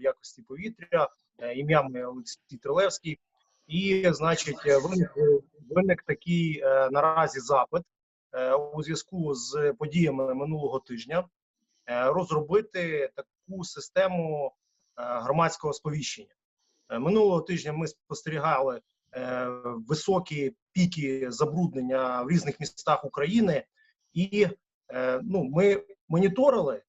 якості повітря, е, ім'я моє Олексій Трилевський. І, значить, е, виник, виник такий е, наразі запит е, у зв'язку з подіями минулого тижня е, розробити таку систему е, громадського сповіщення. Е, Минулого тижня ми спостерігали е, високі піки забруднення в різних містах України, і е, ну, ми моніторили, е,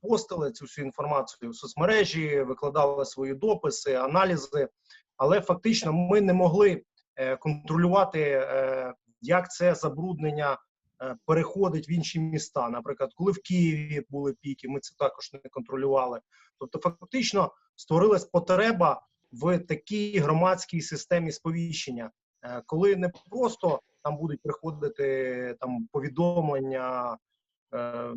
постили цю всю інформацію в соцмережі, викладали свої дописи, аналізи, але фактично ми не могли е, контролювати, е, як це забруднення е, переходить в інші міста. Наприклад, коли в Києві були піки, ми це також не контролювали. Тобто, фактично створилась потреба в такій громадській системі сповіщення, е, коли не просто там будуть приходити там повідомлення е,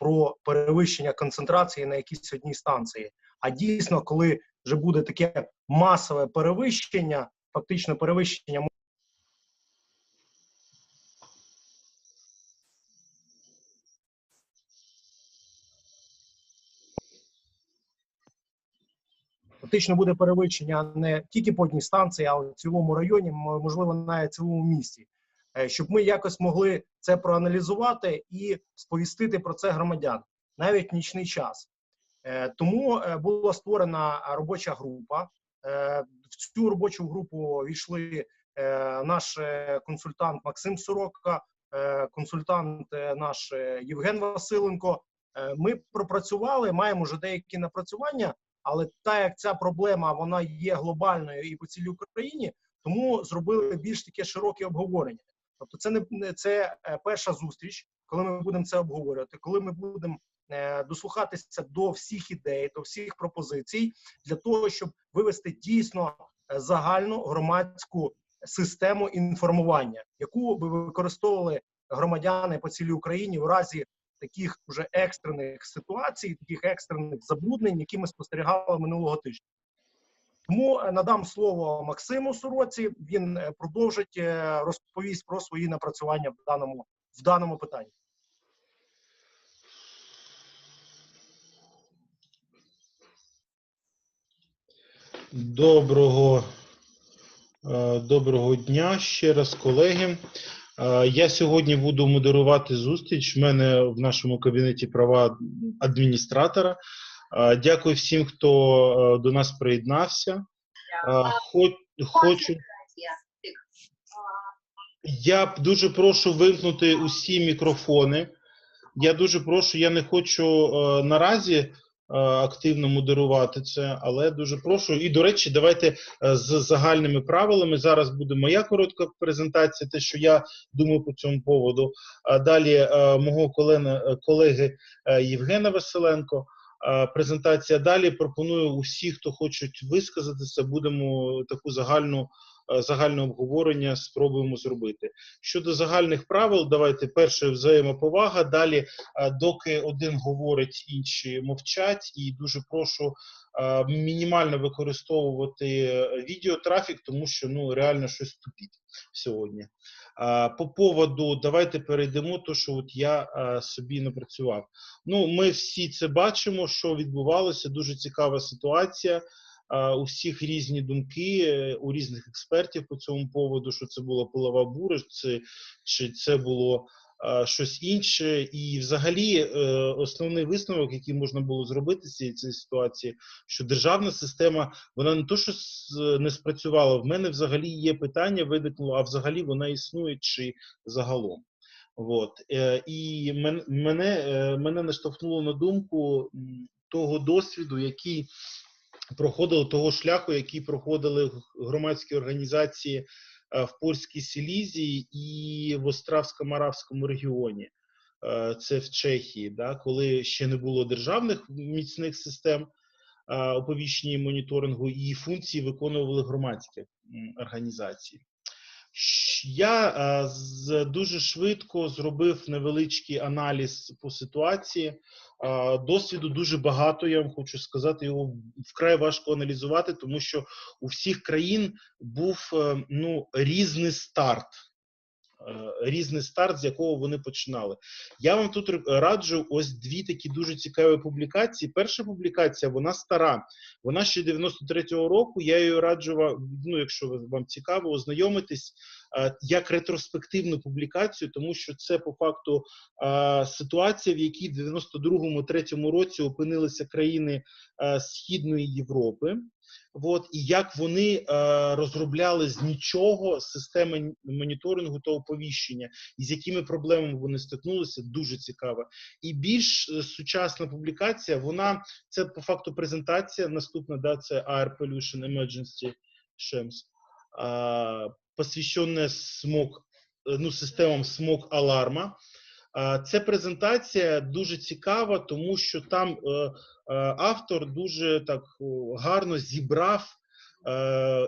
про перевищення концентрації на якійсь одній станції, а дійсно, коли вже буде таке масове перевищення, фактично перевищення фактично буде перевищення не тільки по одній станції, а в цілому районі, можливо, навіть цілому місті, щоб ми якось могли це проаналізувати і сповістити про це громадян навіть в нічний час. Е, Тому е, була створена робоча група. Е, В цю робочу групу війшли е, наш е, консультант Максим Сорока, е, консультант е, наш е, Євген Василенко. Е, Ми пропрацювали, маємо вже деякі напрацювання, але так як ця проблема вона є глобальною і по цілій Україні, тому зробили більш таке широке обговорення. Тобто, це не це е, перша зустріч, коли ми будемо це обговорювати, коли ми будемо е, дослухатися до всіх ідей, до всіх пропозицій для того, щоб вивести дійсно е, загальну громадську систему інформування, яку би використовували громадяни по цілій Україні в разі таких уже екстрених ситуацій, таких екстрених забруднень, які ми спостерігали минулого тижня. Тому е, надам слово Максиму Сороці. Він е, продовжить е, розповість про свої напрацювання в даному в даному питанні. Доброго, доброго дня ще раз, колеги. Я сьогодні буду модерувати зустріч. В мене в нашому кабінеті права адміністратора. Дякую всім, хто е, до нас приєднався. Е, Хочу. Я дуже прошу вимкнути усі мікрофони. Я дуже прошу, я не хочу е, наразі е, активно модерувати це, але дуже прошу. І, до речі, давайте е, з загальними правилами. Зараз буде моя коротка презентація, те, що я думаю по цьому поводу. А далі мого колеги, колеги Євгена Василенко. Презентація далі пропоную усі, хто хочуть висказатися, будемо таку загальну загальне обговорення спробуємо зробити. Щодо загальних правил, давайте перше взаємоповага. Далі, доки один говорить, інші мовчать, і дуже прошу мінімально використовувати е, відеотрафік, тому що ну реально щось тупить сьогодні. По поводу, давайте перейдемо, то що от я собі напрацював. Ну, ми всі це бачимо, що відбувалося. Дуже цікава ситуація. У всіх різні думки, у різних експертів по цьому поводу, що це була пилова буря, чи, це було щось інше. І взагалі е, основний висновок, який можна було зробити з цієї ситуації, що державна система вона не то, що не спрацювала. В мене взагалі є питання, виникло, а взагалі вона існує чи загалом. От. Е, І мене, е, мене наштовхнуло на думку того досвіду, який проходили того шляху, який проходили громадські організації е, в Польській Сілізії і в Остравсько-Маравському регіоні. Е, Це в Чехії, да, коли ще не було державних міцних систем е, оповіщення і моніторингу, і функції виконували громадські організації. Я е, з, дуже швидко зробив невеличкий аналіз по ситуації. Е, Досвіду дуже багато, я вам хочу сказати, його вкрай важко аналізувати, тому що у всіх країн був е, ну, різний старт. Різний старт, з якого вони починали. Я вам тут раджу ось дві такі дуже цікаві публікації. Перша публікація вона стара, вона ще 93-го року. Я її раджу вам, ну, якщо вам цікаво, ознайомитись е, як ретроспективну публікацію, тому що це по факту е, ситуація, в якій в 92-му 3-му році опинилися країни е, Східної Європи. От, і як вони е, розробляли з нічого системи моніторингу та оповіщення, і з якими проблемами вони стикнулися, дуже цікаво. І більш е, сучасна публікація, вона це по факту презентація. Наступна да, це Air Pollution Emergency SHEMS, а, посвященная смог, е, ну, системам смог аларма. Це презентація дуже цікава, тому що там е, е, автор дуже так гарно зібрав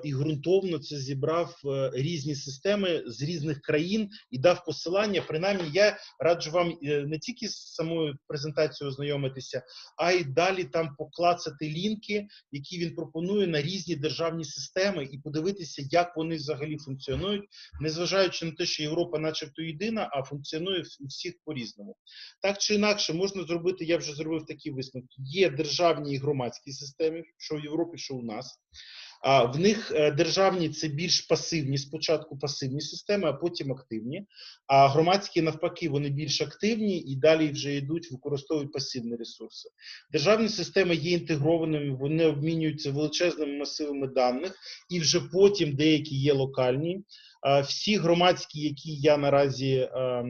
і ґрунтовно це зібрав е, різні системи з різних країн і дав посилання. Принаймні, я раджу вам е, не тільки з самою презентацією ознайомитися, а й далі там поклацати лінки, які він пропонує на різні державні системи, і подивитися, як вони взагалі функціонують, незважаючи на те, що Європа, начебто, єдина, а функціонує у всіх по-різному. Так чи інакше, можна зробити, я вже зробив такі висновки. Є державні і громадські системи, що в Європі, що у нас. А в них е, державні це більш пасивні, спочатку пасивні системи, а потім активні. А громадські навпаки, вони більш активні і далі вже йдуть, використовують пасивні ресурси. Державні системи є інтегрованими, вони обмінюються величезними масивами даних, і вже потім деякі є локальні. А Всі громадські, які я наразі е, е,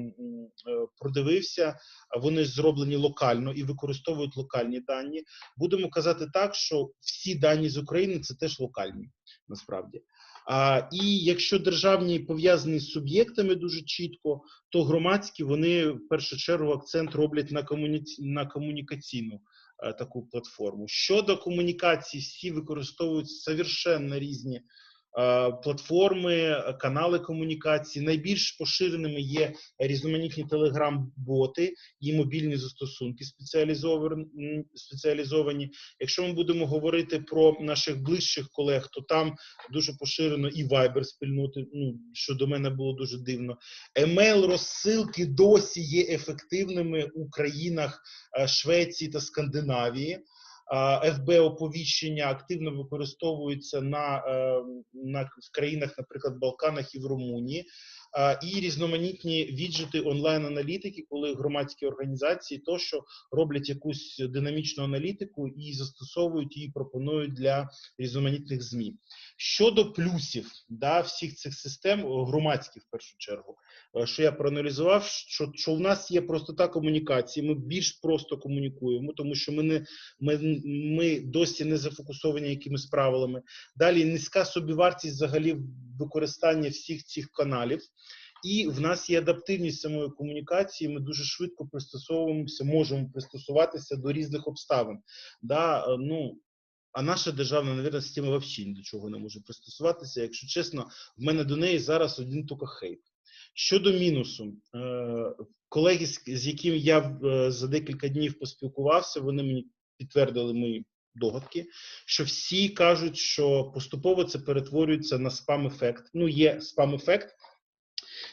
продивився, вони зроблені локально і використовують локальні дані. Будемо казати так, що всі дані з України це теж локальні, насправді. А, і якщо державні пов'язані з суб'єктами дуже чітко, то громадські вони в першу чергу акцент роблять на комуніці... на комунікаційну е, таку платформу. Щодо комунікації, всі використовують совершенно різні е, платформи, е, канали комунікації. Найбільш поширеними є різноманітні телеграм-боти і мобільні застосунки спеціалізовані. Якщо ми будемо говорити про наших ближчих колег, то там дуже поширено і Viber спільноти, ну що до мене було дуже дивно. Емейл розсилки досі є ефективними у країнах е, Швеції та Скандинавії. ФБ оповіщення активно використовується на, е, на в країнах, наприклад, Балканах і в Румунії. І різноманітні віджити онлайн-аналітики, коли громадські організації тощо роблять якусь динамічну аналітику і застосовують її, пропонують для різноманітних ЗМІ. Щодо плюсів да, всіх цих систем, громадських в першу чергу, е, що я проаналізував, що, що в нас є простота комунікації, ми більш просто комунікуємо, тому що ми не ми, ми досі не зафокусовані якимись правилами. Далі низька собівартість взагалі використання всіх цих каналів. І в нас є адаптивність самої комунікації. Ми дуже швидко пристосовуємося, можемо пристосуватися до різних обставин. Да, е, ну, а наша державна навірна система взагалі ні до чого не може пристосуватися. Якщо чесно, в мене до неї зараз один тільки хейт. Щодо мінусу, е, колеги, з, з якими я е, за декілька днів поспілкувався, вони мені підтвердили мої догадки, що всі кажуть, що поступово це перетворюється на спам-ефект. Ну, є спам-ефект,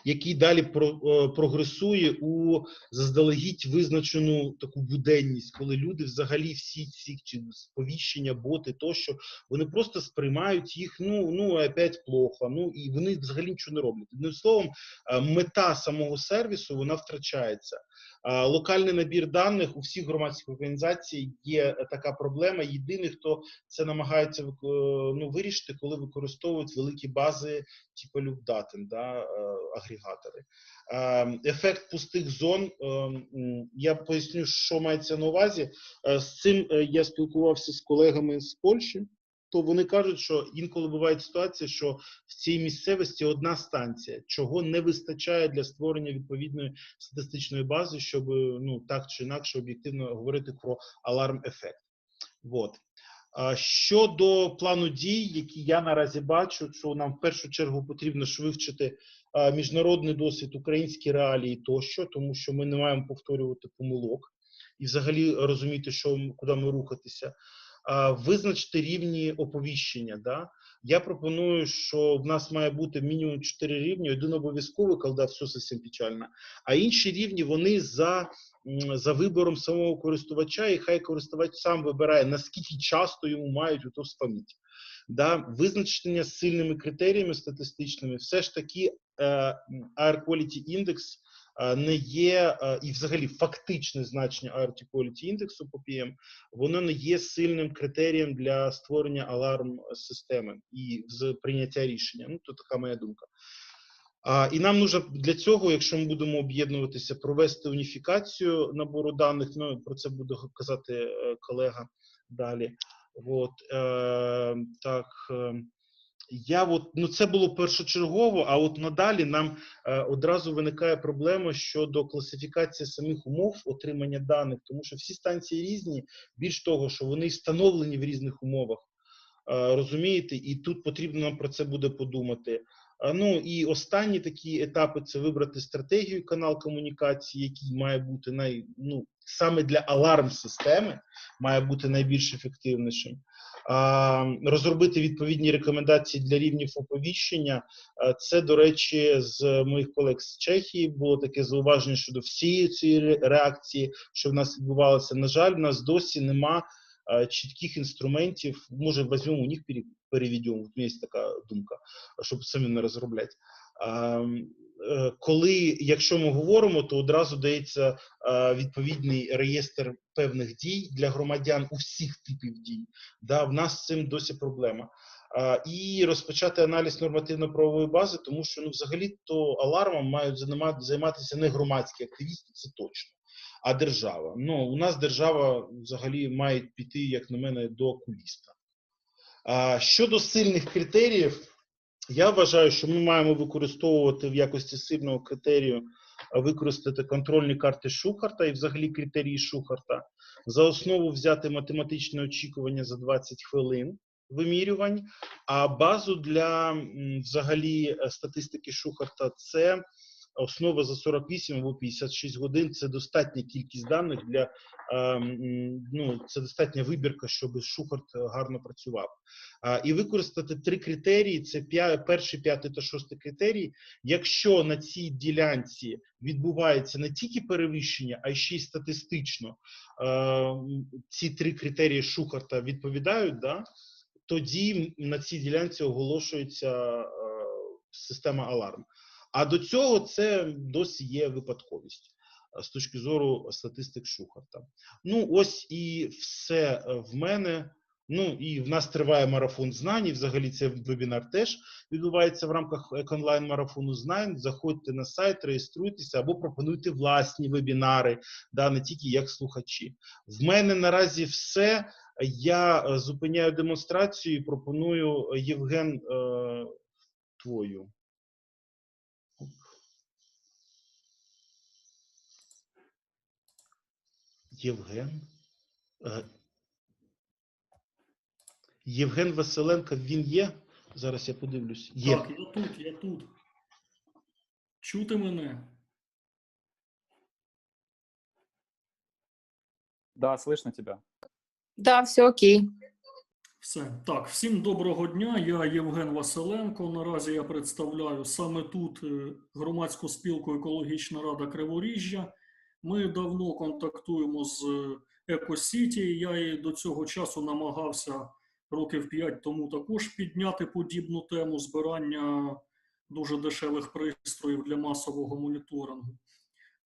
який далі про, е, прогресує у заздалегідь визначену таку буденність, коли люди взагалі всі ці сповіщення, боти тощо, вони просто сприймають їх. Ну ну опять плохо. Ну і вони взагалі нічого не роблять. Одним словом, е, мета самого сервісу вона втрачається. А, Локальний набір даних у всіх громадських організацій є така проблема. Єдиний, хто це намагається ну, вирішити, коли використовують великі бази, типу Люкдатен, да, е, агрегатори. Е, Ефект пустих зон. е, Я поясню, що мається на увазі. Е, З цим е, я спілкувався з колегами з Польщі. То вони кажуть, що інколи буває ситуація, що в цій місцевості одна станція, чого не вистачає для створення відповідної статистичної бази, щоб ну так чи інакше об'єктивно говорити про аларм-ефект. Вот. Щодо плану дій, які я наразі бачу, що нам в першу чергу потрібно а, міжнародний досвід, українські реалії тощо, тому що ми не маємо повторювати помилок і взагалі розуміти, що куди ми рухатися. А, Визначити рівні оповіщення. Да? Я пропоную, що в нас має бути мінімум 4 рівні. Один обов'язковий, коли все зовсім печально. А інші рівні вони за, за вибором самого користувача, і хай користувач сам вибирає, наскільки часто йому мають ото спаміти. Да, визначення з сильними критеріями статистичними, все ж таки е, Air Quality Index е, не є, е, і взагалі фактичне значення Air Quality індексу по PM, воно не є сильним критерієм для створення аларм системи і з прийняття рішення. Ну, то така моя думка. А, і нам нужно для цього, якщо ми будемо об'єднуватися, провести уніфікацію набору даних. Ну про це буде казати е, колега далі. От е, так. Е, я от, ну це було першочергово, а от надалі нам е, одразу виникає проблема щодо класифікації самих умов отримання даних, тому що всі станції різні. Більш того, що вони встановлені в різних умовах. Е, розумієте, і тут потрібно нам про це буде подумати. А, Ну і останні такі етапи це вибрати стратегію канал комунікації, який має бути най, ну, саме для аларм системи має бути найбільш ефективнішим. Розробити відповідні рекомендації для рівнів оповіщення. Це, до речі, з моїх колег з Чехії було таке зауваження щодо всієї цієї реакції, що в нас відбувалося. На жаль, в нас досі нема чітких інструментів. Може, візьмемо у них пере- переведемо. У мене є така думка, щоб самі не розробляти. Е, Коли, якщо ми говоримо, то одразу дається е, відповідний реєстр певних дій для громадян у всіх типів дій. Да, в нас з цим досі проблема. І розпочати аналіз нормативно-правової бази, тому що ну, взагалі то алармом мають займатися не громадські активісти, це точно, а держава. Ну, у нас держава взагалі має піти, як на мене, до окуліста. Щодо сильних критеріїв, я вважаю, що ми маємо використовувати в якості сильного критерію використати контрольні карти Шухарта і взагалі критерії Шухарта. За основу взяти математичне очікування за 20 хвилин вимірювань, а базу для взагалі е, статистики Шухарта це основа за 48 або 56 годин. Це достатня кількість даних для е, ну, це достатня вибірка, щоб Шухарт гарно працював. І використати три критерії: це перший, п'ятий та шостий критерії. Якщо на цій ділянці відбувається не тільки перевищення, а ще й статистично е, ці три критерії Шухарта відповідають, да, тоді на цій ділянці оголошується е, система аларм. А до цього це досі є випадковість е, з точки зору статистик Шухарта. Ну, ось і все е, в мене. Ну і в нас триває марафон знань. і Взагалі цей вебінар теж відбувається в рамках онлайн марафону знань. Заходьте на сайт, реєструйтеся або пропонуйте власні вебінари, да, не тільки як слухачі. В мене наразі все. Я е, зупиняю демонстрацію і пропоную Євген е, твою. Євген. Е, Євген Василенко, він є? Зараз я подивлюсь. Є. Так, я тут, я тут. Чути мене? Да, слышно тебя. Да, все окей. Все. Так, всім доброго дня. Я Євген Василенко. Наразі я представляю саме тут е, громадську спілку Екологічна рада Криворіжжя. Ми давно контактуємо з Екосіті. Я і до цього часу намагався років 5 тому також підняти подібну тему збирання дуже дешевих пристроїв для масового моніторингу.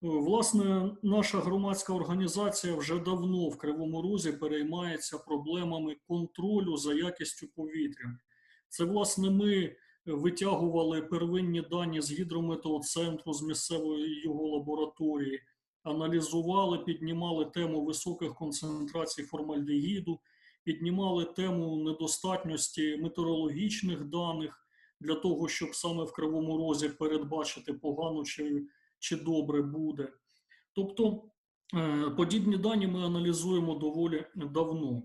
Е, Власне, наша громадська організація вже давно в Кривому Розі переймається проблемами контролю за якістю повітря. Це, власне, ми витягували первинні дані з гідрометеоцентру, з місцевої його лабораторії, аналізували, піднімали тему високих концентрацій формальдегіду, піднімали тему недостатності метеорологічних даних для того, щоб саме в Кривому Розі передбачити погано чи чи добре буде. Тобто е, подібні дані ми аналізуємо доволі давно.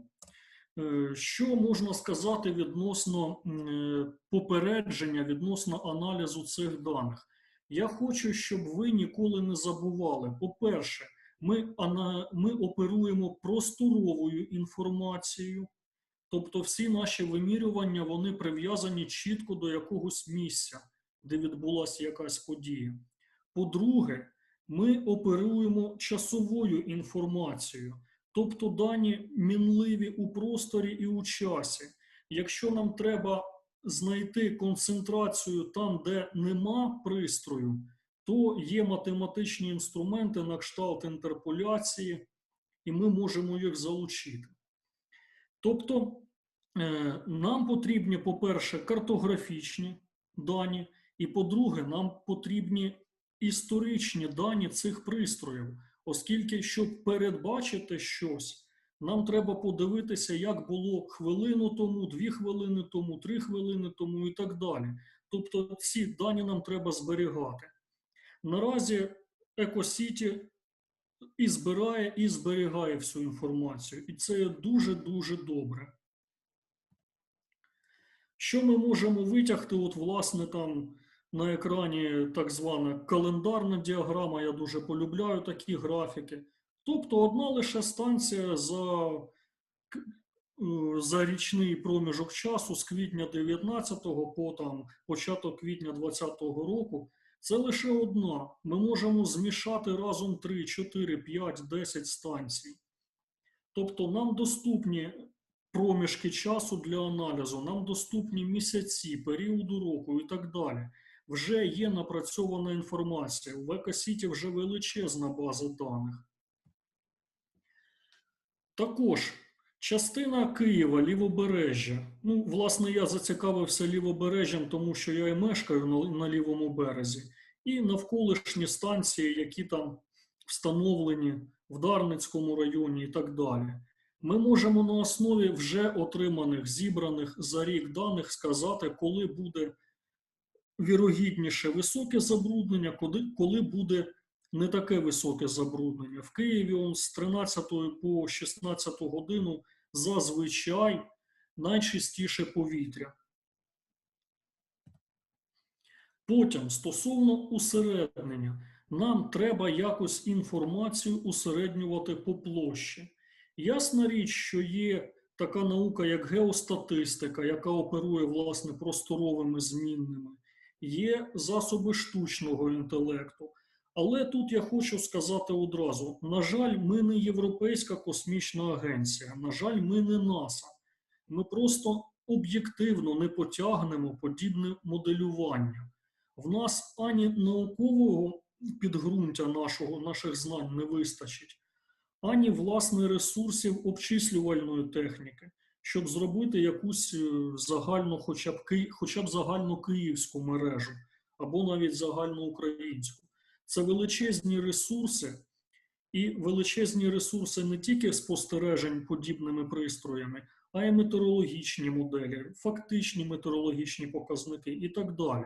Е, Що можна сказати відносно е, попередження, відносно аналізу цих даних? Я хочу, щоб ви ніколи не забували. По-перше, ми, ми оперуємо просторовою інформацією, Тобто всі наші вимірювання вони прив'язані чітко до якогось місця, де відбулася якась подія. По-друге, ми оперуємо часовою інформацією, тобто дані мінливі у просторі і у часі. Якщо нам треба знайти концентрацію там, де нема пристрою, то є математичні інструменти на кшталт інтерполяції, і ми можемо їх залучити. Тобто, е, нам потрібні, по-перше, картографічні дані, і по-друге, нам потрібні історичні дані цих пристроїв, оскільки, щоб передбачити щось, нам треба подивитися, як було хвилину тому, дві хвилини тому, три хвилини тому і так далі. Тобто ці дані нам треба зберігати. Наразі EcoCity і збирає, і зберігає всю інформацію. І це дуже-дуже добре. Що ми можемо витягти? От, власне, там на екрані так звана календарна діаграма. Я дуже полюбляю такі графіки. Тобто одна лише станція за, е, за річний проміжок часу з квітня 19 по там, початок квітня 20 року. Це лише одна. Ми можемо змішати разом 3, 4, 5, 10 станцій. Тобто нам доступні проміжки часу для аналізу, нам доступні місяці, періоду року і так далі. Вже є напрацьована інформація. В Екосіті вже величезна база даних. Також частина Києва, лівобережжя. Ну, власне, я зацікавився лівобережжям, тому що я і мешкаю на, на лівому березі, і навколишні станції, які там встановлені в Дарницькому районі і так далі. Ми можемо на основі вже отриманих, зібраних за рік даних сказати, коли буде вірогідніше високе забруднення, коли, коли буде не таке високе забруднення. В Києві он з 13 по 16 годину зазвичай найчистіше повітря. Потім, стосовно усереднення, нам треба якось інформацію усереднювати по площі. Ясна річ, що є така наука, як геостатистика, яка оперує власне просторовими змінними, є засоби штучного інтелекту. Але тут я хочу сказати одразу: на жаль, ми не Європейська космічна агенція, на жаль, ми не НАСА. Ми просто об'єктивно не потягнемо подібне моделювання. В нас ані наукового підґрунтя нашого, наших знань не вистачить, ані власне ресурсів обчислювальної техніки, щоб зробити якусь е, загальну, хоча б, хоча б загальну київську мережу або навіть загальноукраїнську. Це величезні ресурси, і величезні ресурси не тільки спостережень подібними пристроями, а й метеорологічні моделі, фактичні метеорологічні показники і так далі.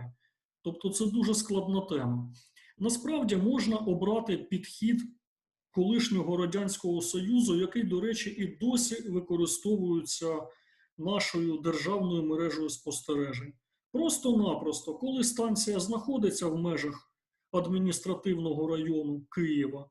Тобто це дуже складна тема. Насправді можна обрати підхід колишнього Радянського Союзу, який, до речі, і досі використовується нашою державною мережею спостережень. Просто-напросто, коли станція знаходиться в межах адміністративного району Києва,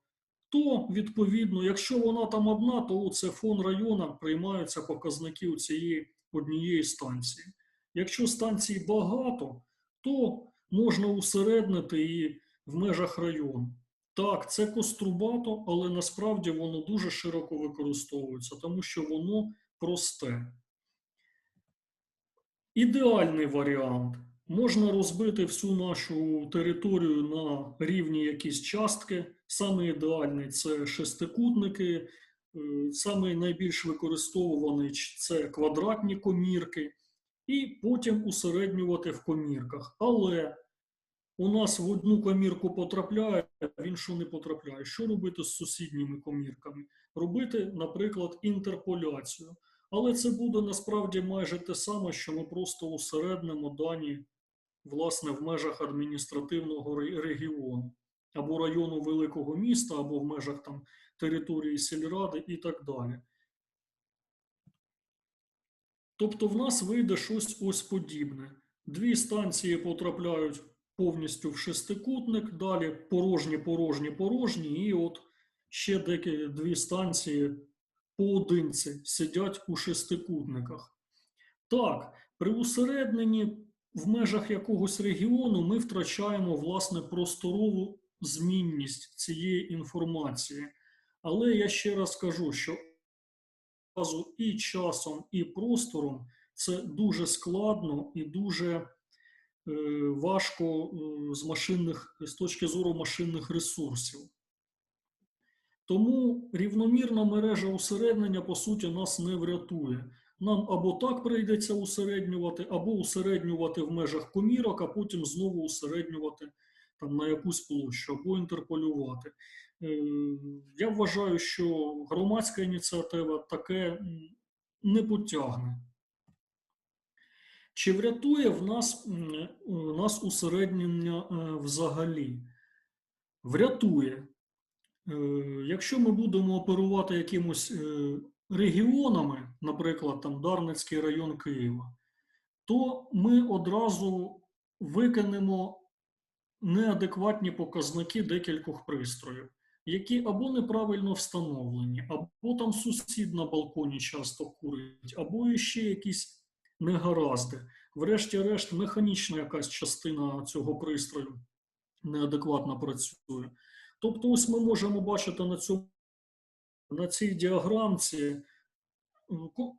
то відповідно, якщо вона там одна, то це фон району приймаються показники у цієї однієї станції. Якщо станцій багато, то можна усереднити її в межах району. Так, це кострубато, але насправді воно дуже широко використовується, тому що воно просте. Ідеальний варіант. Можна розбити всю нашу територію на рівні якісь частки. Саме ідеальний це шестикутники, е, саме найбільш використовуваний це квадратні комірки, і потім усереднювати в комірках. Але у нас в одну комірку потрапляє, в іншу не потрапляє. Що робити з сусідніми комірками? Робити, наприклад, інтерполяцію. Але це буде насправді майже те саме, що ми просто усереднимо дані власне в межах адміністративного регіону або району великого міста, або в межах там території сільради і так далі. Тобто в нас вийде щось ось подібне. Дві станції потрапляють повністю в шестикутник, далі порожні, порожні, порожні, і от ще деякі дві станції поодинці сидять у шестикутниках. Так, при усередненні в межах якогось регіону ми втрачаємо власне просторову змінність цієї інформації. Але я ще раз кажу, що і часом, і простором це дуже складно і дуже е, важко е, з машинних з точки зору машинних ресурсів. Тому рівномірна мережа усереднення, по суті, нас не врятує. Нам або так прийдеться усереднювати, або усереднювати в межах комірок, а потім знову усереднювати там, на якусь площу, або інтерполювати. Е, Я вважаю, що громадська ініціатива таке не потягне. Чи врятує в нас, у нас усереднення е, взагалі? Врятує. Е, Якщо ми будемо оперувати якимось регіонами, наприклад, там Дарницький район Києва, то ми одразу викинемо неадекватні показники декількох пристроїв, які або неправильно встановлені, або там сусід на балконі часто курить, або ще якісь негаразди. Врешті-решт, механічна якась частина цього пристрою неадекватно працює. Тобто, ось ми можемо бачити на цьому на цій діаграмці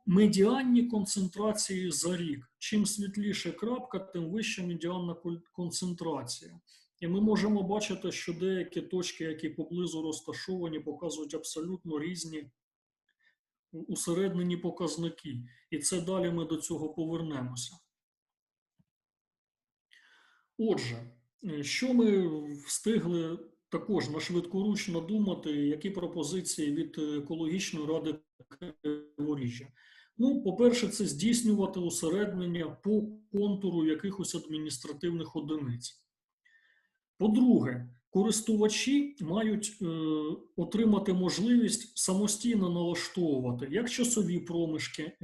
медіанні концентрації за рік. Чим світліше крапка, тим вища медіанна концентрація. І ми можемо бачити, що деякі точки, які поблизу розташовані, показують абсолютно різні усереднені показники. І це далі ми до цього повернемося. Отже, е, що ми встигли також на швидкоруч надумати, які пропозиції від екологічної ради Криворіжжя? Ну, по-перше, це здійснювати усереднення по контуру якихось адміністративних одиниць. По-друге, користувачі мають е, отримати можливість самостійно налаштовувати як часові проміжки е,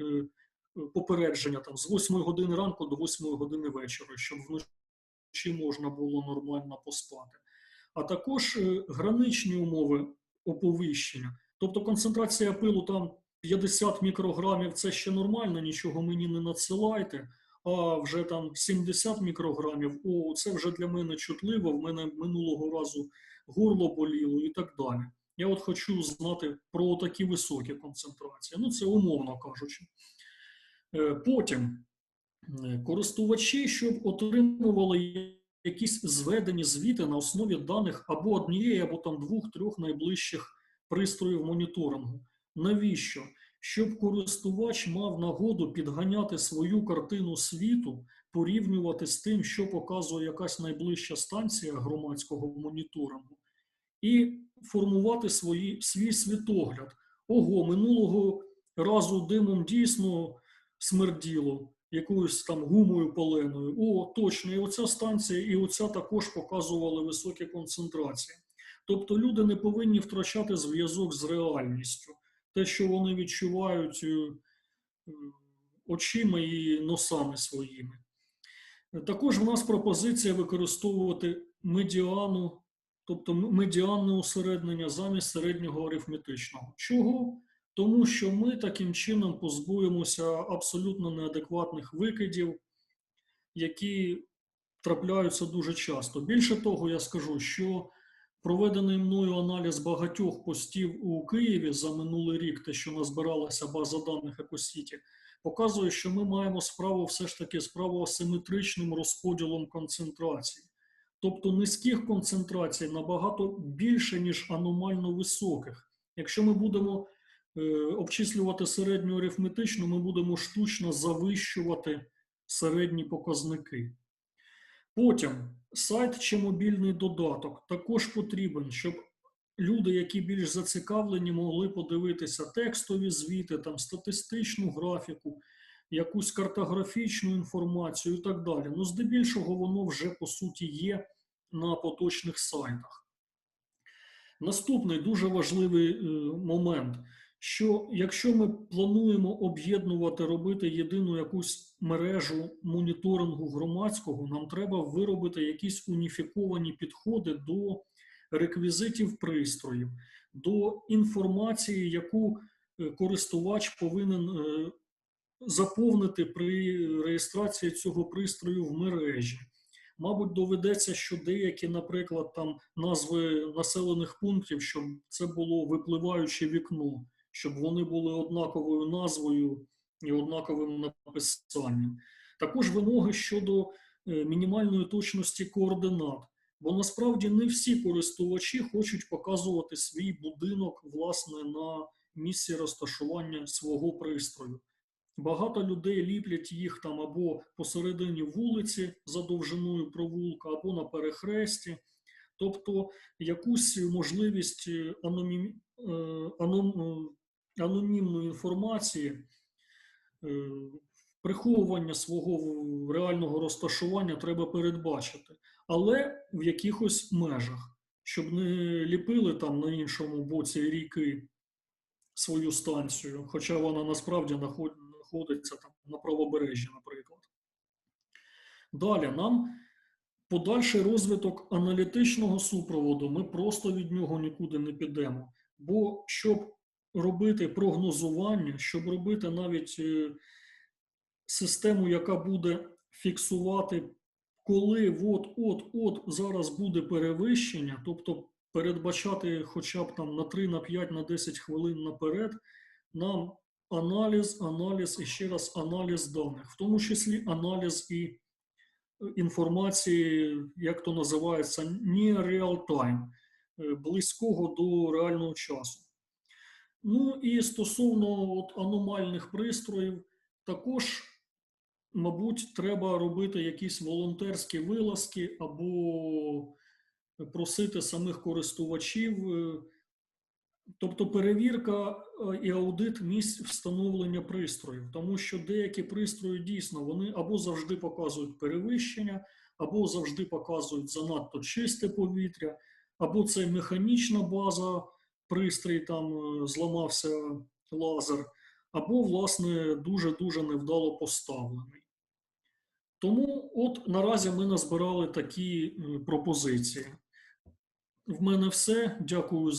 попередження там, з 8 години ранку до 8 години вечора, щоб вночі можна було нормально поспати, а також е, граничні умови оповіщення. Тобто концентрація пилу там 50 мікрограмів це ще нормально, нічого мені не надсилайте. А вже там 70 мікрограмів, о, це вже для мене чутливо. В мене минулого разу горло боліло і так далі. Я от хочу знати про такі високі концентрації. Ну, це умовно кажучи. Е, Потім е, користувачі, щоб отримували якісь зведені звіти на основі даних або однієї, або там двох-трьох найближчих пристроїв моніторингу. Навіщо? Щоб користувач мав нагоду підганяти свою картину світу, порівнювати з тим, що показує якась найближча станція громадського моніторингу, і формувати свої, свій світогляд. Ого, минулого разу димом дійсно смерділо якоюсь там гумою паленою. О, точно, і оця станція, і оця також показували високі концентрації. Тобто люди не повинні втрачати зв'язок з реальністю те, що вони відчувають е, е, очима і носами своїми. Також в нас пропозиція використовувати медіану, тобто медіанне усереднення замість середнього арифметичного. Чого? Тому що ми таким чином позбуємося абсолютно неадекватних викидів, які трапляються дуже часто. Більше того, я скажу, що Проведений мною аналіз багатьох постів у Києві за минулий рік, те, що назбиралася база даних Екосіті, показує, що ми маємо справу все ж таки справу асиметричним розподілом концентрацій. Тобто низьких концентрацій набагато більше, ніж аномально високих. Якщо ми будемо обчислювати середню арифметичну, ми будемо штучно завищувати середні показники. Потім сайт чи мобільний додаток також потрібен, щоб люди, які більш зацікавлені, могли подивитися текстові звіти, там статистичну графіку, якусь картографічну інформацію і так далі. Ну, здебільшого, воно вже по суті є на поточних сайтах. Наступний дуже важливий е, момент, що якщо ми плануємо об'єднувати, робити єдину якусь мережу моніторингу громадського, нам треба виробити якісь уніфіковані підходи до реквізитів пристроїв, до інформації, яку е, користувач повинен е, заповнити при реєстрації цього пристрою в мережі. Мабуть, доведеться, що деякі, наприклад, там назви населених пунктів, щоб це було випливаюче вікно, щоб вони були однаковою назвою і однаковим написанням. Також вимоги щодо е, мінімальної точності координат. Бо насправді не всі користувачі хочуть показувати свій будинок власне на місці розташування свого пристрою. Багато людей ліплять їх там або посередині вулиці за довжиною провулка, або на перехресті. Тобто якусь можливість е, анонім, е, аном- анонімної інформації, е, приховування свого реального розташування треба передбачити, але в якихось межах, щоб не ліпили там на іншому боці ріки свою станцію, хоча вона насправді знаходиться там на правобережжі, наприклад. Далі нам подальший розвиток аналітичного супроводу. Ми просто від нього нікуди не підемо. Бо щоб робити прогнозування, щоб робити навіть е, систему, яка буде фіксувати, коли от-от-от зараз буде перевищення, тобто передбачати хоча б там на 3, на 5, на 10 хвилин наперед, нам аналіз, аналіз і ще раз аналіз даних, в тому числі аналіз і е, інформації, як то називається, real time, е, близького до реального часу. Ну і стосовно от аномальних пристроїв, також, мабуть, треба робити якісь волонтерські вилазки або просити самих користувачів. е, Тобто перевірка е, і аудит місць встановлення пристроїв, тому що деякі пристрої дійсно вони або завжди показують перевищення, або завжди показують занадто чисте повітря, або це механічна база, пристрій там е, зламався лазер, або, власне, дуже-дуже невдало поставлений. Тому от наразі ми назбирали такі пропозиції. В мене все. Дякую